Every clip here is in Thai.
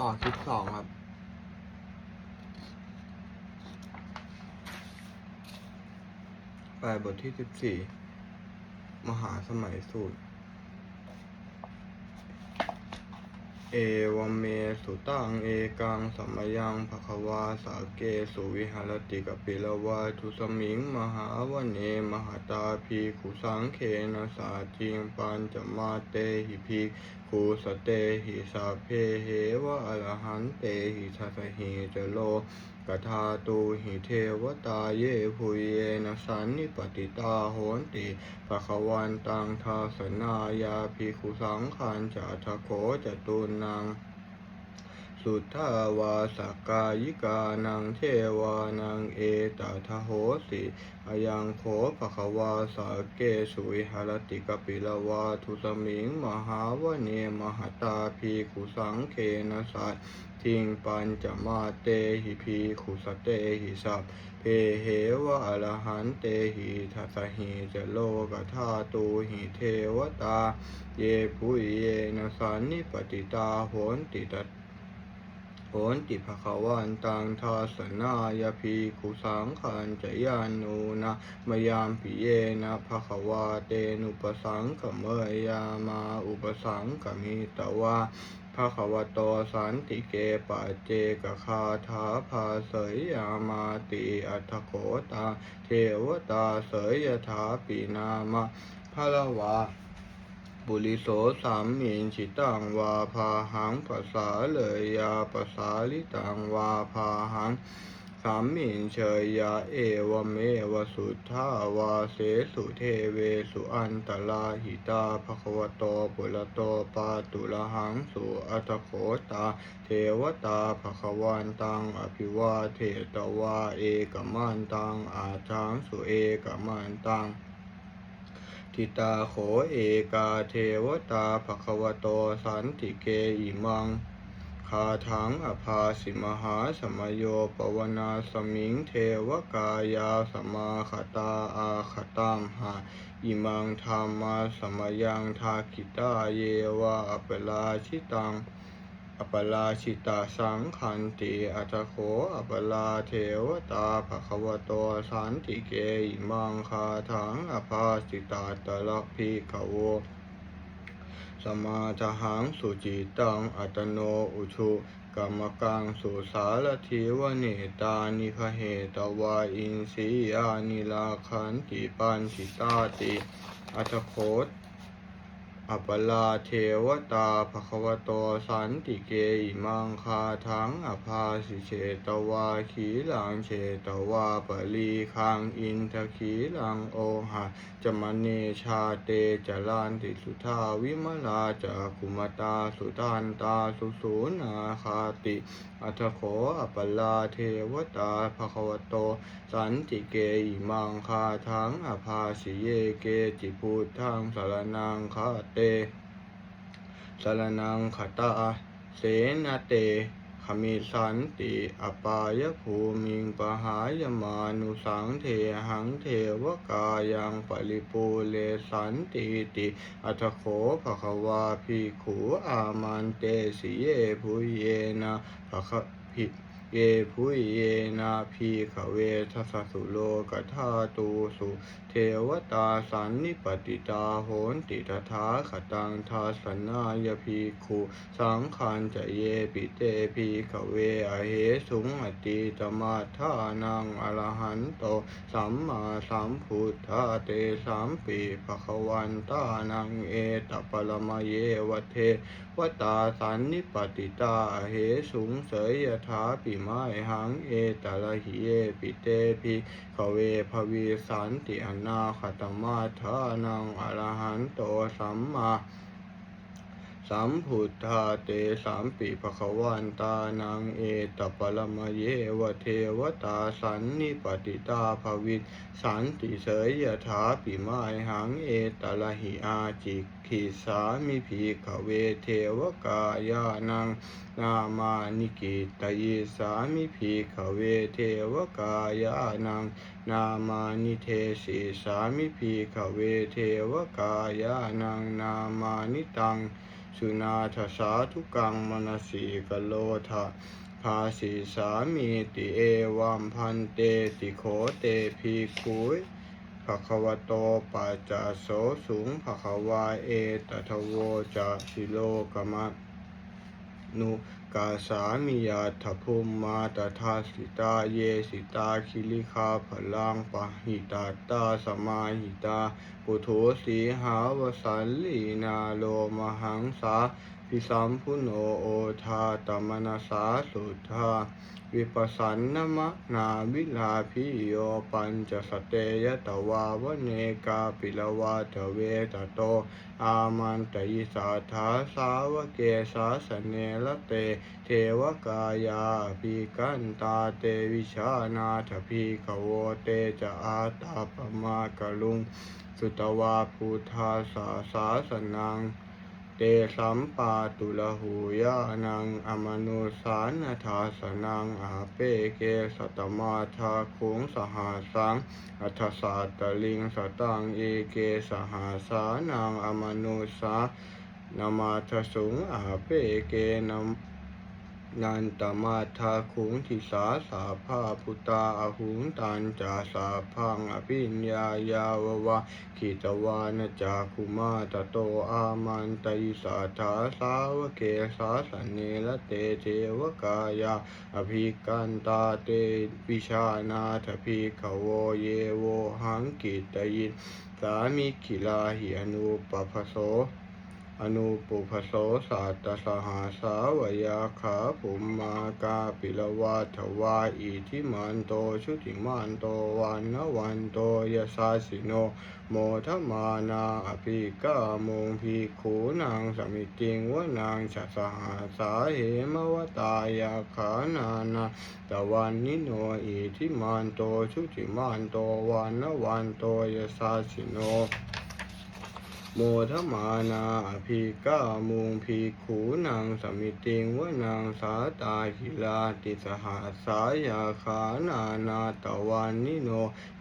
ต่อคลิปสองครับ ไปบทที่สิบสี่ มหาสมัยสูตร เอวเมสุตังเอกังสัมยังภควาสาเกสุวิหารติกปิลวาทุสมิงมหาวเนมหตาภีขุสังเขนะสาจิงปัญจมาเตหิภีคุสเตหิสาเพเหวะอรหันเตหิทัสหิจโล กทาตูหิเทวตาเยภูเยนะสันนิปติตาโหนติภคะวันตังทาสนายาภิกขุสังขันจะทะโขจตุนัง สุทธาวาสกายิกานังเทวานังเอตทะโหสิอายังโขภควาสาเกสุวิหารติกปิลวาทุสมิงมหาวเนมหตาพีขุสังเคนะสัตทิงปัญจมาเตหิพีขุสเตหิสัพเพเหวะอรหันเตหิทัสหิจะโลกธาตูหิเทวตา เยปุยเยนะสันนิปติตาโหนติต โหนติภควันตังทาสนายพีคุสังขันจยานูนะมยามปิเยนะภควาเตนุปสังขเมยามาอุปสังกมิตวาภะคะวะโตสันติเกปะเจกคาถาภาเสยยามาติอัตโขตา เทวตาเสยยถาปีนามะพะละวา บุริโสสามมินชิตังวาพาหังภาษาเลยยาภาษาลิตังวาพาหังสามมินเชยยาเอวเมวสุทธาวาเสสุเทเวสุอันตลาหิตาภควโตปุระโตปาตุละหังสุอัตโขตา เทวตาภควันตังอภิวาเทตวาเอกมันตังอาจังสุเอกมันตัง ทิตาโขเอกาเทวตาภควโตสันติเกอิมัง คาถังอภาสิมหาสมโยปวนาสมิงเทวกายาสมาคตาอาคตังหาอิมังธรรมาสมยังทาคิตาเยวะอปลาชิตัง อปลาชิตาสังขันติอัตโขอปลาเทวตาภควโตสันติเกอิมังคาถังอภาสิตาตลักพิขโวสมาทหังสุจิตังอัตโนอุชุกรรมกังสุสารทิวเนตานิคเหตวาอินสียานิลาคันติปันติตาติอัตโคต อัปปลาเทวตาภควโตสันติเกอิมังคาทังอภาสิเชตวาขีลังเชตวาปลีคังอินทขีลังโอหะจมเนชาเตจลานติสุทาวิมลาจาคุมตาสุทันตาสุสูนาคาติอัตโขอัปปลาเทวตาภควโตสันติเกอิมังคาทังอภาสิเยเกจิพุทธังสารนังคาเตสารนังขตา เสนาเตขมิสันติอปายภูมิงปหายมานุสังเทหังเทวกายังปริปูเลสันติติอัตโขภควาภิขุอามันเตสิเยภุเยนะภคภิ เยภุเยนะพีขเวทัสสุโลกธาตูสุเทวตาสันนิปติตาโหนติตถาคตังทาสนายพีคุสังขันจะเยปิเตพีขเวอเหสุงอติตมาทานังอรหันโตสัมมาสัมพุทธาเตสัมปีภควันตานังเอตปรมเยวเทวตาสันนิปติตาเหสุงเสยยถาปิไมหังเอตละหิเยปิเตภิขเวภวีสันติอนาคตมาทานังอรหันโตสัมมา สัมพุทธาเตสัมปิภควันตานังเอตปรมเยวเทวตาสันนิปติตาภวิตสันติเสยยถาปิไมหังเอตละหิอาจิกขิสามิภิกขเวเทวกายานังนามานิกิตยิสามิภิกขเวเทวกายานังนามานิเทศิสามิภิกขเวเทวกายานังนามานิตัง สุนาทสาธุกังมนสีกโลทะภาสีสามีติเอวัมพันเตติโขเตพีคุยภะคะวะโตปัจจโสสุงภะคะวาเอตทะโวจาสิโลกมะนุ กาสามิยาถภูมมาตถาสิตาเยสิตาคิลิคาพลังปะหิตาตาสมาหิตาปุถุสีหาวสันลีนาโลมหังสาพิสัมพุโนโอทาตมนาสาสุทธา วิปัสสันนมะนาวิลาพิโยปัญจสเตยตวาวเนกาปิลวาทเวตโต อามันตยิสาธาสาวเกสาสเนละเต เทวกายาภิกันตาเตวิชานาถพีขโวเตจะอาตาปมากะลุง สุตวาพุทธาสาสาสนัง เตสัมปาตุลหูยานังอมนุสานาทาสนังอาเปเกสตมาทาคุงสหาสังอัฏฐสาตลิงสตังเอเกสหาสานังอมนุสานามาทสุงอาเปเกนม นันตมาทาคุงทิสาสาภาพุตาอหุงตันจาสาพังอภิญญายาววะขิตวานจาคุมาตโตอามันตยิสาธาสาวเกสาสเนละเตเทวกายาอภิกันตาเตวิชานาถภิกขโวเยโวหังกิตยินสามิขิลาหิอนุปปโส อนุปุพโสสัตสหาสาวยาขาภุมมากาปิลวาทวาอิทิมันโตชุติมันโตวันนวันโตยสาสิโน โมทมานาอภิกามงพีขูนางสมิติงวนางชัสหาสาเหมวตายาขานานาตะวันนิโนอิทิมันโตชุติมันโตวันนวันโตยสาสิโน โมทมานาอภิกามุงพีขูนางสมิติงวนางสาตาหิลาติสหาสายาขานานาตะวันนิโน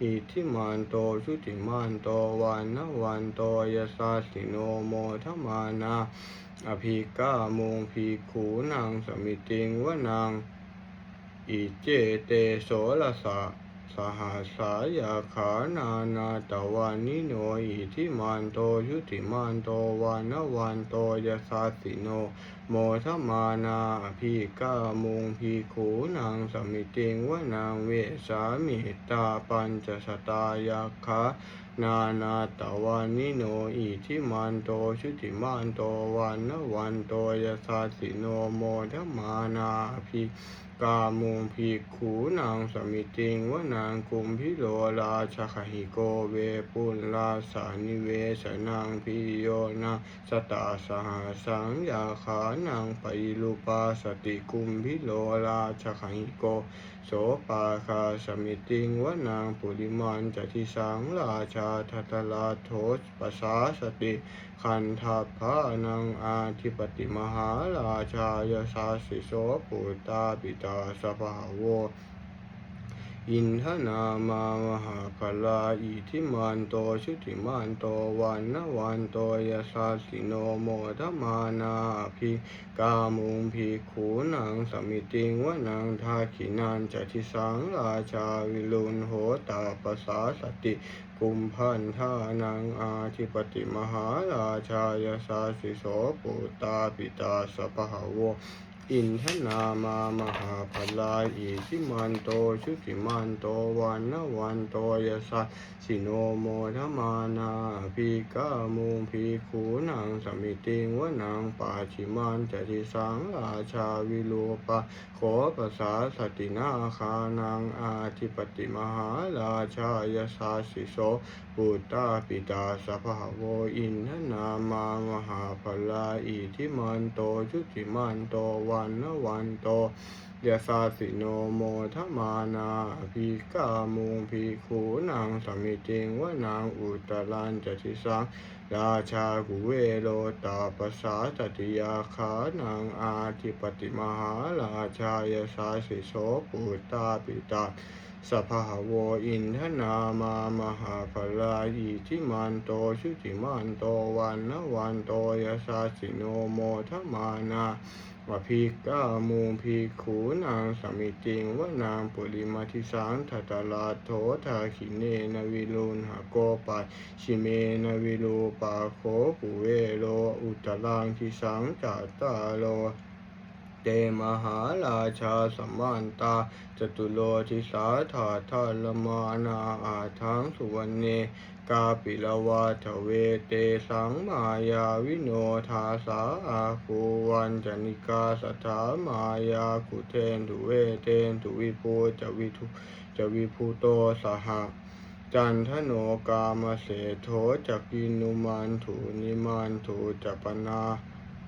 อิทิมันโตชุติมันโตวันนวันโตยสาสิโนโมทมานาอภิกามุงพีขูนางสมิติงวนางอิเจเตโสลสะ สหัสายาขานานาตะวานิโนอิทิมันโตยุติมันโตวานวันโตยสาสิโน โมทมานาอภิกามุงพีขูนางสมิติงวนางเวสามิตาปัญจสตายาขา นานาตะวันนิโนอิทิมันโตชุติมันโตวันวันโตยสาสิโนโมทมานาภิกามุงพีขูนางสมิติงวนางกุมพิโลราชคหิโกเวปุลลาสานิเวสนางพิโยนาสตาสหาสังยาขานางปอิลุปาสติกุมพิโลราชคหิโก โสปาคาสมิติงวนางปุริมันจติสังราชาทัตลาโทปสาสติคันทัพพานังอาธิปติมหาราชายสาสิโสปุตตาปิตาสภาโว อินทนามามหาพลาอิทิมันโตชุติมันโตวันนวันโตยสาสิโนโมทมานาภิกามุงพีขูนางสมิติงวนางทาขินันจติสังราชาวิลุนโหตาปสาสติกุมพันธานังอาธิปติมหาราชายสาสิโสปุตตาปิตาสภาโว อินทนามามหาพลาอิทิมันโตชุติมันโตวันนวันโตยสัสสิโนโมทมานาภิกามุงพีขูนางสมิติงวนางปาชิมันจติสังราชาวิโลปะขอภาษาสตินาคานางอาธิปติมหาราชายสาสิโสปุตตาปิตาสภาโวอินทนามามหาพลาอิทิมันโตชุติมันโตวันนวันโตยะสาสิโนโมทมานาภิกามุงภิกขุนางสมิจิงวนางอุตรันจติสังราชากุเวโลตาปสาตติยาขานางอาธิปติมหาราชายสาสิโสปุตตาปิตา สัพพะโวอินทนามามหาภลาอิทิมันโตชุติมันโตวันนวันโตยสาสิโนโมทมานาวภิกามูภิกขูนางสมิติงวนางปุริมาทิสังทัตลาโถทาขิเนนวิลุนหโกปัชิเมนวิลูปาโคปุเวโลอุตตรังทิสังจัตตาโล เตมหาราชาสมานตาจตุโลทิสาธาทาลมานาอาทังสุวรรณเนกาปิลวาทเวเตสังมายาวิโนทาสาอาคูวันจนิกาสถามายาคุเทนตุเวเทนตุวิภูจวิทุจวิภูโตสหะจันทโนกามเสโทจักกินุมันถุนิมันถุจัปนา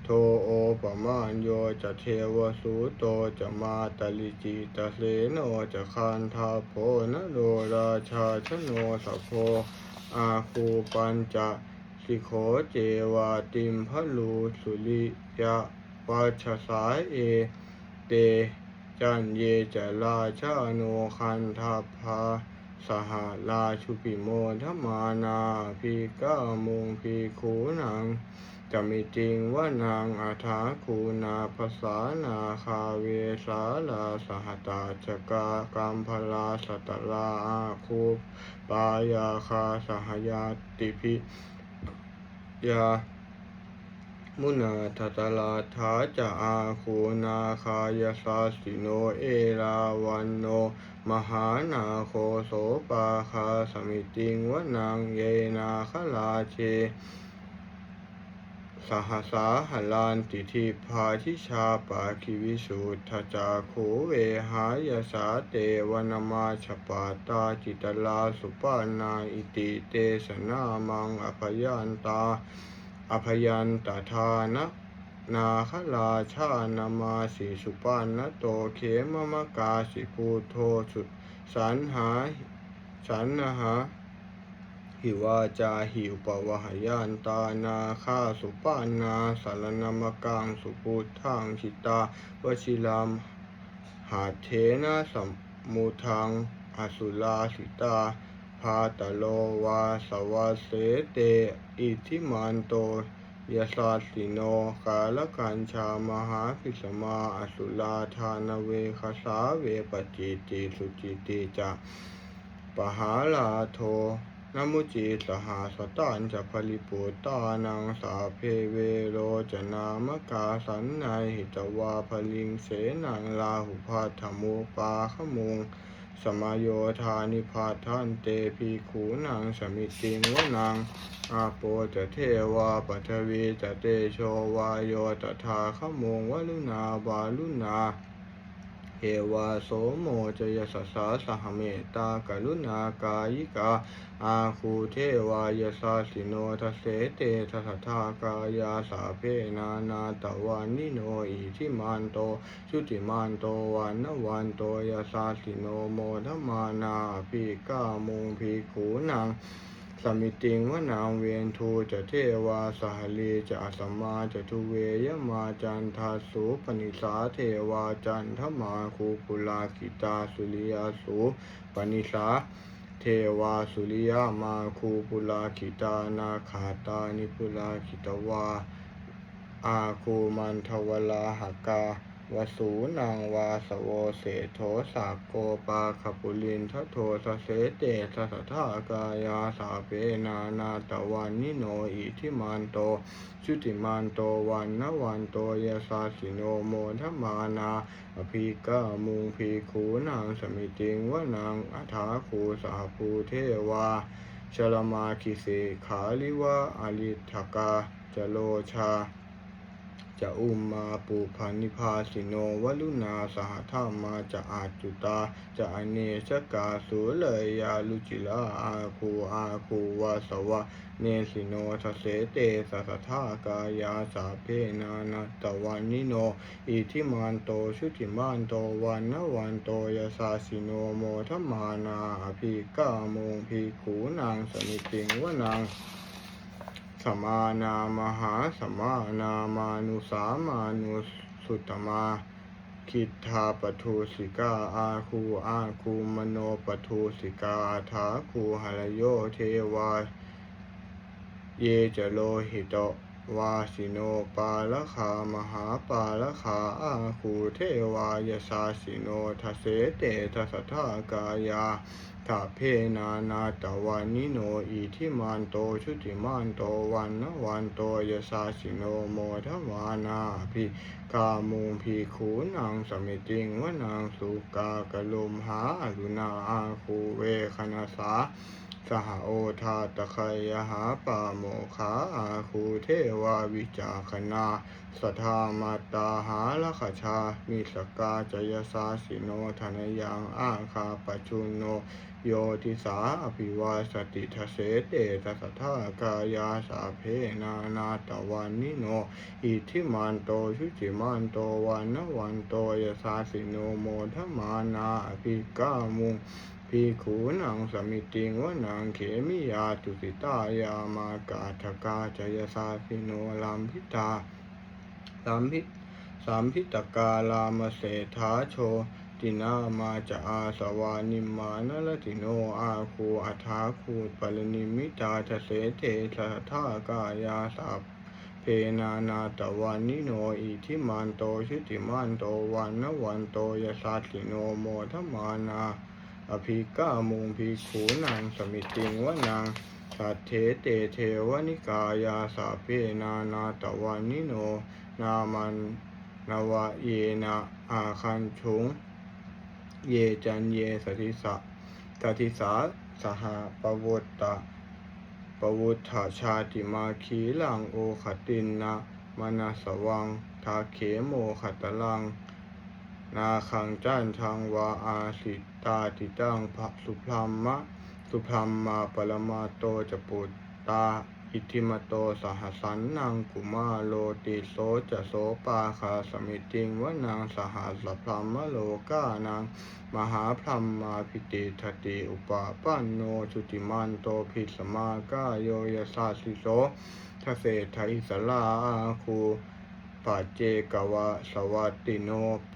โทโอปมานโยจะเทวสูโตจะมาตลิจิตเสโนจะคันทาโพนโรราชาชโนสโพอาคูปัญจะสิโขเจวาติมพลูสุริยะวัชสายเอ เต จันเยจะราชาโนคันทาภาสหราชุปิโมทมานาพีกามุงพีคูนัง จะมีจริงว่านางอาถาคูนาภาษานาคาเวสาลาสหตาจกากรรมพลาสตลาอาคูปายาคาสหยาติพิยามุนาทัตลาทาจะอาคูนาคายาสาสิโนเอราวันโน มหานาโคโสปาคาสมิติงวนางเยนาคลาเช สหสาหลานติทิพาทิชาปาคิวิสุทธจาโขเวหายสาเตวนมาชปาตาจิตลาสุปานาอิติเตสนามังอภยันตาอภยันตทานะนาคลาชานามาสีสุปานนโตเขมมะกาสิภูโทสุสันหาสันหา หิวาจาหิวปวหายานตานาคาสุปานาสารนามกังสุพุทธังชิตาวชิลามหาเทนะสัมมุทังอสุลาสิตาพาตโลวาสวาเสเต อิทิมันโตยาสาสิโนกาลกัญชามหาพิสมาอสุลาทานเวคสาเวปจิติสุจิติจะปหาลาโท นมุจิสหาสตันจะผลิปุตตานังสาเพเวโรจะนามกาสันในหิตวาพลิงเสนังลาหุพัทธมุปาขมุง สมายโยธานิพาทันเตพีขูนางสมิติงวนังอาโปจะเทวาปัทวีจะเตโชวายโยตถาขมงวลุนาบาลุนา วาโสโมจยสสาสหเมตตากรุณากายิกา อาคูเทวายาสาสิโนทเสเตทัสทากายาสาเพนานาตวานิโนอิทิมันโตชุติมันโตวันนวันโตยาสาสิโนโมทมานาภิกามุงภิกขูนัง สมิติงวนางเวียนทูจะเทวาสหลีจะอสมาจะทุเวยมาจันทาสุปนิสาเทวาจันทมาคูปุลากิตาสุริยาสุปนิสาเทวาสุริยามาคูปุลาคิตานาขาตานิปุลาคิตวาอาคูมันทวลาหกา วสูนางวาสโวเสโทสากโกปาคปุลินทโทสเสเตสสทากายาสาเปนานาตวันนิโนอิทิมันโตชุติมันโตวันนวันโตยาสาสิโนโมทมานาอภิกามุงพีขูนางสมิติงวนางอัฐาคูสาภูเทวาชลมาคิเสขาลิวะอลิทกาจโลชา จะอุมมาปูพานิพาสิโนวลุนาสหธรรมาจะอาจุตา จะอเนชกาสุเลยาลุจิลาอาคูอาคูวาสวะ เนสิโนทเสเตสัสทากายาสาเพนานาตวันนิโน อิทิมันโตชุติมันโตวันนวันโตยาสาสิโนโมทมานาอภิกาโมงพีขูนางสมิติงวนาง สมานามหาสมานามานุสามานุสุตมา คิทาปทูสิกาอาคูอาคูมโนปทูสิกาอาถาคูหรโยเทวา เยจโลหิตวาสิโนปาละคามหาปาละคาอาคูเทวายสาสิโนทเสเตทสทากายา ทาเพนานาตวานิโนอิทิมานโตชุติมานโตวันนวันโตยสาสิโนโมทวานาภิกามุงพีขูนางสมิติงวนางสุกากะลุมหาอรุณาอาคูเวคณาสาสหโอทาตะไคยหาปาโมขาอาคูเทวาวิจาคณาสทามาตาหาลขชามิสกาจยสาสิโนธนยังอาคาปจุนโน โยทิสาอภิวาสติทเสเตทสทากายาสาเพนานาตวันนิโน อิทิมานโตชุจิมานโตวันนวันโตยสาสิโนโมทมานาอภิกามุงพีขูนังสมิติงวนังเขมิยาตุสิตายามากาทกาจยสาพิโนลัมพิตาลัมพิสามพิตกาลามเสธาโช ตินามาจะอาสวานิมานลติโนอาคูอัฐาคูปรนิมิตาทเสเทสะทากายาสาเพนานาตวันนิโนอิทิมานโตชุติมานโตวันนวันโตยสัสิโนโมทมานาอภิกามุงภิกขูนางสมิติงวะนางสัทเทเตเทวนิกายาสาเพนานาตวันนิโน นามันนวะเยนะอาคันชุง เยจันเยสติสะสติสาสหปวุตตะปวุฒาชาติมาคีลังโอขตินนะมนาสวังทาเขโมขตลัง นาคังจ้านทางวาอาสิตาติตังภะสุพรัมะ สุพรัมมาปรมาโตจะปุตตา อิทิมโตสหสันนังกุมาโลติโสจะโสปาคาสมิติงวนังสหสพรัมมโลกานังมหาพรหมมาพิติทติอุปาปันโนชุติมันโตภิสมากาโยยสาสิโสทเศไทยสลาอาคูปัจเจกวะสวัตติโน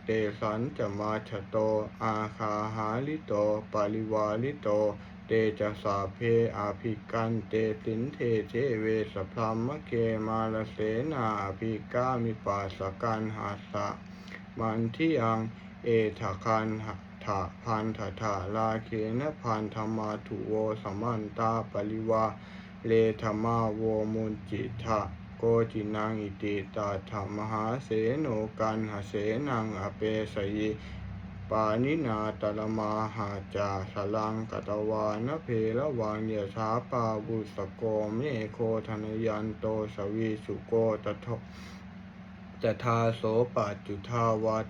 เตสันจะมาชโต อาคาหาลิโต ปาริวาลิโต เตจะสาเพอาภิกันเตสินเทเจเวสพรมเกมาลเสนาอาภิกามิปัสกันหาสะมันที่ยังเอทคันหถะพันถถะลาเคนะพันธมาถุโวสมันตาปริวาเลธรรมาโวมุนจิทะโกจินังอิติตาธรรมหาเสโนกันหเสนังอเปสยิ ปานินาตลมาหาจาสลังกตวานเพละวานเยชาปาบุสโกเมโคธนยันโตสวีสุโกตถจะทาโสปัจจุทาวัต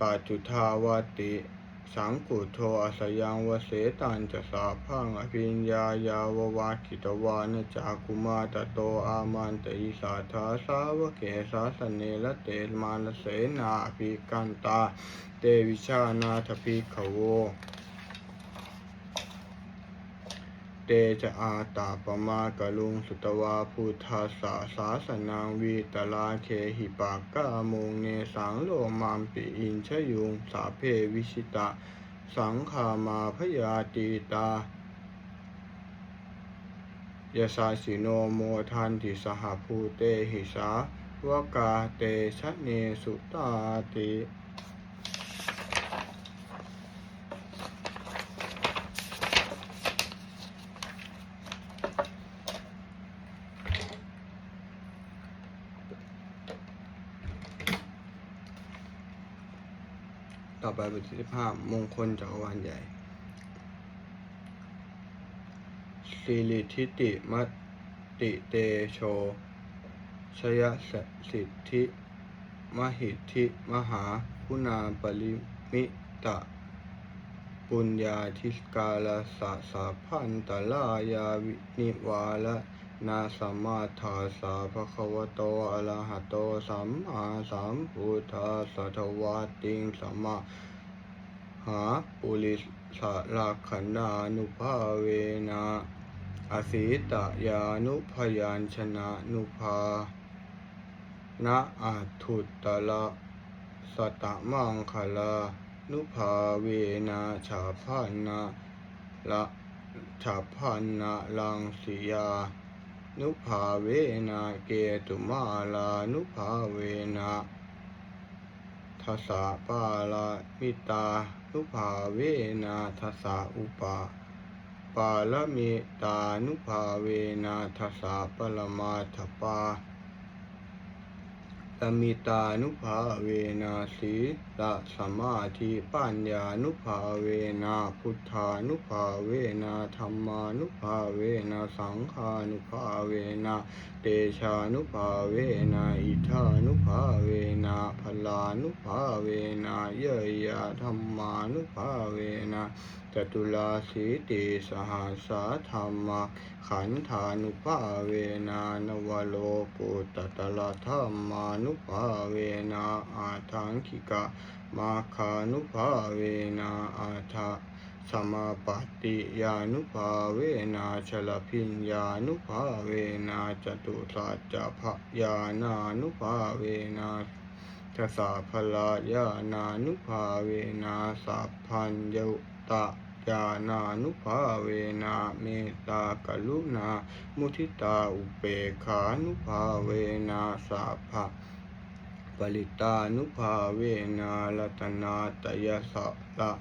ปัจจุทาวติ สังกุโทอาสยังวเสตันจะสาพังอภิญญายาววาคิตวานจากุมาตโตอามันตอิสาทาสาวเกสาสเนละเตมาลเสนาภิกันตา เตวิชานาทภิกขโว เตจะอาตาปมากะลุงสุตวาพุทธาสาสาสนางวีตลาเคหิปากกามุงเนสังโลมามปิอินชยุงสาเพวิชิตะ สังขามาพยาตีตายาสาสิโนโมทันติสหภูเตหิสาวกาเตชะเนสุตาติ อไปบทที่สิบห้ามงคลจักรวาลใหญ่สิริทิติมัตติเตโชชยสสิทธิ มหิทธิมหาคุณาปริมิตะ ปุญญาธิกาลสะสาพันตลายาวินิวาละนาสัมมาทาสาภควโตอะระหะโตสัมมาสัมพุทธัสสะทวาติงสัมมา หาปุริสลักขณานุภาเวนะอสีตยานุพยัญชนะนุภานะอาทุตตละสตะมังคลา นุภาเวนะชาพานนะละชาพานนะลังสียา นุภาเวนะเกตุมาลา นุภาเวนะทัสสะปาลามิตา นุภาเวนะทัสสะอุปาปาลมิตานุภาเวนะทัสสะปรมาทปาตมิตานุภาเวนะสี ละสมาธิปัญญานุภาเวนะพุทธานุภาเวนะธรรมานุภาเวนะสังฆานุภาเวนะเตชานุภาเวนะอิทานุภาเวนะพลานุภาเวนะเยยะธรรมานุภาเวนะจตุลาสีติสหัสาธรรมขันธานุภาเวนะนวโลกุตตะละธรรมานุภาเวนะอาทังคิกะ มาคานุภาเวนะอาทะสมาปฏิยานุภาเวนะชลพิญญานุภาเวนะจตุสัจจะพยานานุภาเวนะทสสะพลายานานุภาเวนะสัพพัญยุตะญาณานุภาเวนะเมตตากรุณา มุทิตาอุเปกขานุภาเวนะสัพพ ปริตานุภาเวนะรัตนาตยสะละ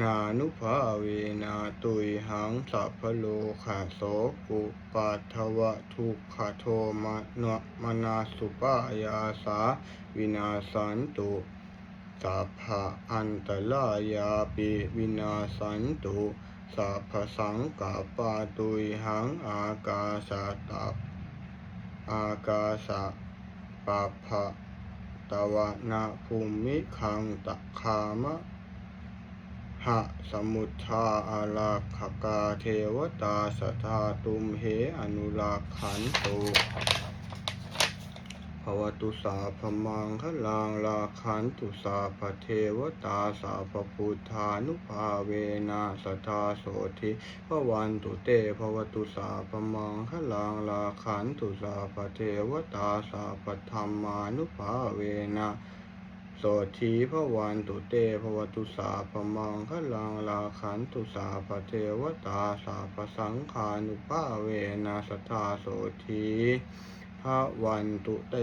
นานุภาเวนะตุยหังสัพพโลขาโสกุปัทวะทุกขโทมะนวมนาสุปายาสาวินาสันตุสัพพะอันตรายาปิวินาสันตุสัพพสังกาปาตุยหังอากาสะตับอากาสะปัพพะ ตวนาภูมิคังตะคามะหะสมุทธาอาลาคกาเทวตาสทาตุมเหอนุลาขันตุ ภวตุสาพมังคลังลาขันตุสาพเทวตาสาพพุทธานุภาเวนะสทาโสธิพวันตุเตภวตุสาพมังคลังลาขันตุสาพเทวตาสาพธรรมานุภาเวนะโสธีพวันตุเตภวตุสาพมังคลังลาขันตุสาพเทวตาสาพสังฆานุภาเวนะสทาโสธี พระวันตุเต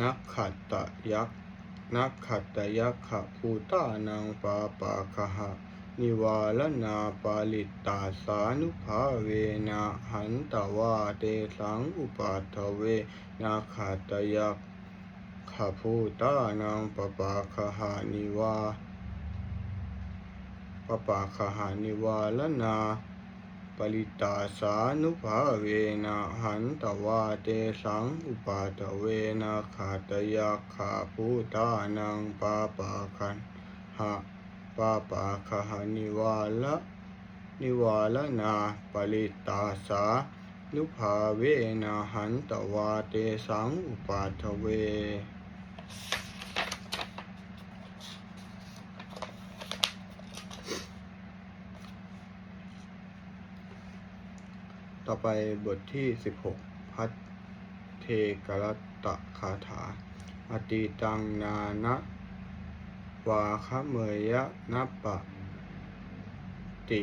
นักขัตตยักษ์ นักขัตตยักขะภูตานังปาปาคหะนิวาลนาปาลิตตาสานุภาเวนะหันตวาเตสังอุปาทเวนาขัตตยักขภูตานังปปาคหานิวา ปปาคหานิวาลนาปริตาสานุภาเวนะหันตวาเตสังอุปาทเวนะขาตยักขาภูตานังปาปาคันหะปาปาคหานิวาละนิวาลนาปริตาสานุภาเวนะหันตวาเตสังอุปาทเว ต่อไปบทที่ 16 พัทเทกรตะคาถา อติตังนานะวาคเมยยะนัปปะ ติ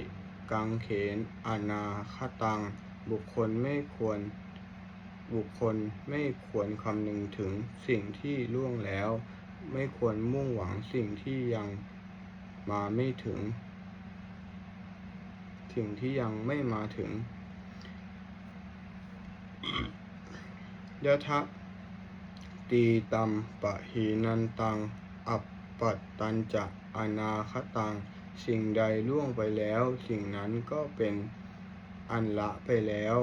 กังเขนอนาคตัง บุคคลไม่ควร บุคคลไม่ควรคำนึงถึงสิ่งที่ล่วงแล้ว ไม่ควรมุ่งหวังสิ่งที่ยังมาไม่ถึง สิ่งที่ยังไม่มาถึง ยะทะตีตัมปะหีนันตัง อัปปัตตันจะอนาคตัง สิ่งใดล่วงไปแล้ว สิ่งนั้นก็เป็นอันละไปแล้ว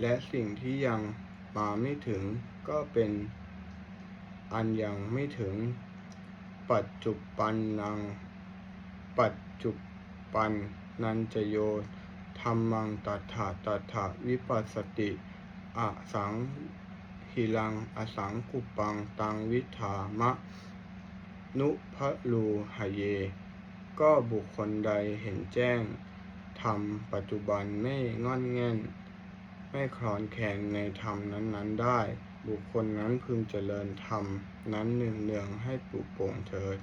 และสิ่งที่ยังมาไม่ถึงก็เป็นอันยังไม่ถึง ปัจจุปันนัง ปัจจุปันนันจโยธรรมังตัถาตัถาวิปัสสติ อสังหิลัง อสังกุปัง ตังวิถามะ นุพะลูหเย ก็บุคคลใดเห็นแจ้งธธรรมปัจจุบันไม่งอนแง่น ไม่คลอนแคลนในธรรมนั้นๆได้ บุคคลนั้นพึงเจริญธรรมนั้นเนืองๆให้ปลุกโปร่งเถิด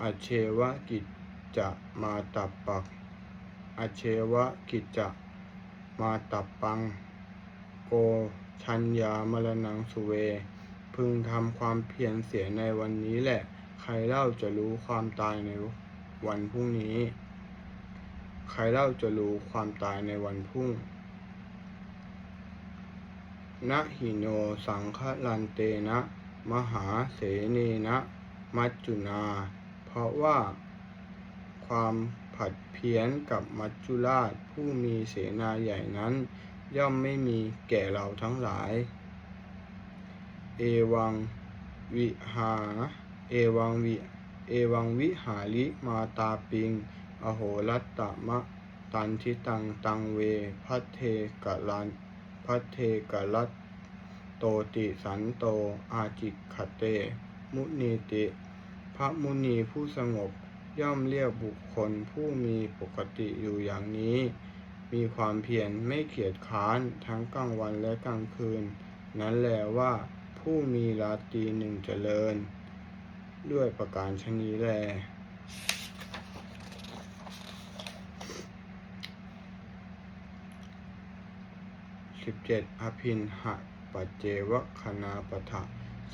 อาเชวะกิจจะมาตับปักอาเชวะกิจจะมาตับปัง โก ชัญญามรณังสุเว พึงทำความเพียรเสียในวันนี้แหละ ใครเล่าจะรู้ความตายในวันพรุ่งนี้ ใครเล่าจะรู้ความตายในวันพรุ่งนะหิโนสังฆลันเตนะ มหาเสเนนะ มัจจุนา เพราะว่า ความผัดเพี้ยนกับมัจจุราชผู้มีเสนาใหญ่นั้น ย่อมไม่มีแก่เราทั้งหลาย เอวังวิหา เอวังวิเอวังวิหาริมาตาปิง อโหรัตตมะตันทิตังตังเวพัทเทกะลันพัทเทกะลัตโตติสันโตอาจิกขเต มุนีติ พระมุนีผู้สงบย่อมเรียกบุคคลผู้มีปกติอยู่อย่างนี้ มีความเพียรไม่เกียจค้านทั้งกลางวันและกลางคืน นั้นแลว่าผู้มีราตรีหนึ่งเจริญ ด้วยประการชนีแลสิบเจ็ดอภินหะปัจเจวคณาปทะ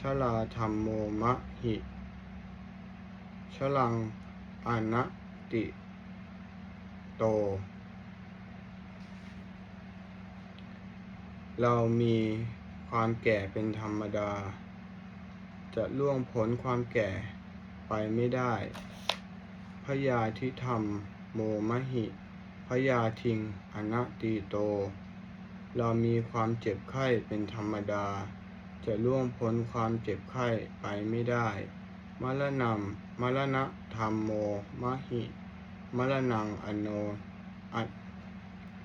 ชลาธรรมโมมะหิชลังอนัตติโต เรามีความแก่เป็นธรรมดา จะล่วงพ้นความแก่ไปไม่ได้ พยาธิธรรมโมมหิ พยาทิงอนัตติโต เรามีความเจ็บไข้เป็นธรรมดา จะล่วงพ้นความเจ็บไข้ไปไม่ได้ มรณะมรณะธรรมโมมหิ มรณังอโนอัต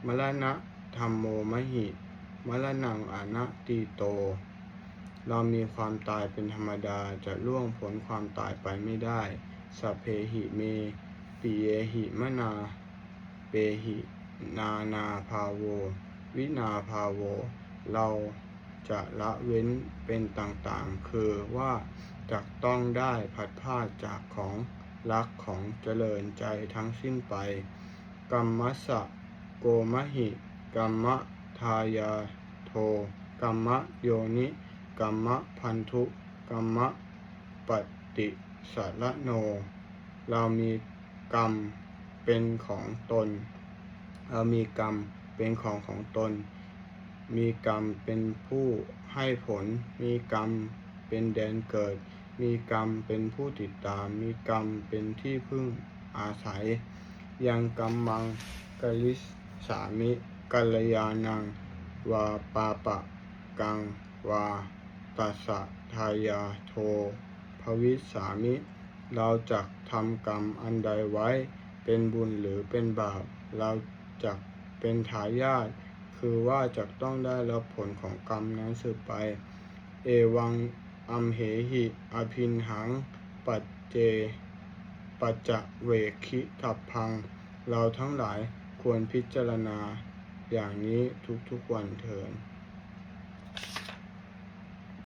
มรณะธรรมโมมหิ มรณงอนัตติโต เรามีความตายเป็นธรรมดาจะล่วงพ้นความตายไปไม่ได้ สัพเพหิเมปิเยหิมนา เปหินานาภาโว วินาภาโว เราจะละเว้นเป็นต่างๆ คือว่าจะต้องได้ผัดพลาดจากของรักของเจริญใจทั้งสิ้นไป กรรมัสสะโกมหิกรรม ทายาโทกรรมโยนิกรรมพันธุกรรมปฏิสารโน เรามีกรรมเป็นของตน เรามีกรรมเป็นของของตน มีกรรมเป็นผู้ให้ผล มีกรรมเป็นแดนเกิด มีกรรมเป็นผู้ติดตาม มีกรรมเป็นที่พึ่งอาศัย ยังกรรมังกลิสามิ กัลยานังวาปาปะกังวาตัสะทายาโทภวิสามิ เราจะทำกรรมอันใดไว้ เป็นบุญหรือเป็นบาป เราจะเป็นทายาทคือว่าจะต้องได้รับผลของกรรมนั้นสืบไป เอวังอัมเหหิอภินหัง ปัจเจ ปัจจะเวคิทัพพัง เราทั้งหลายควรพิจารณา อย่างนี้ทุกๆวันเถิด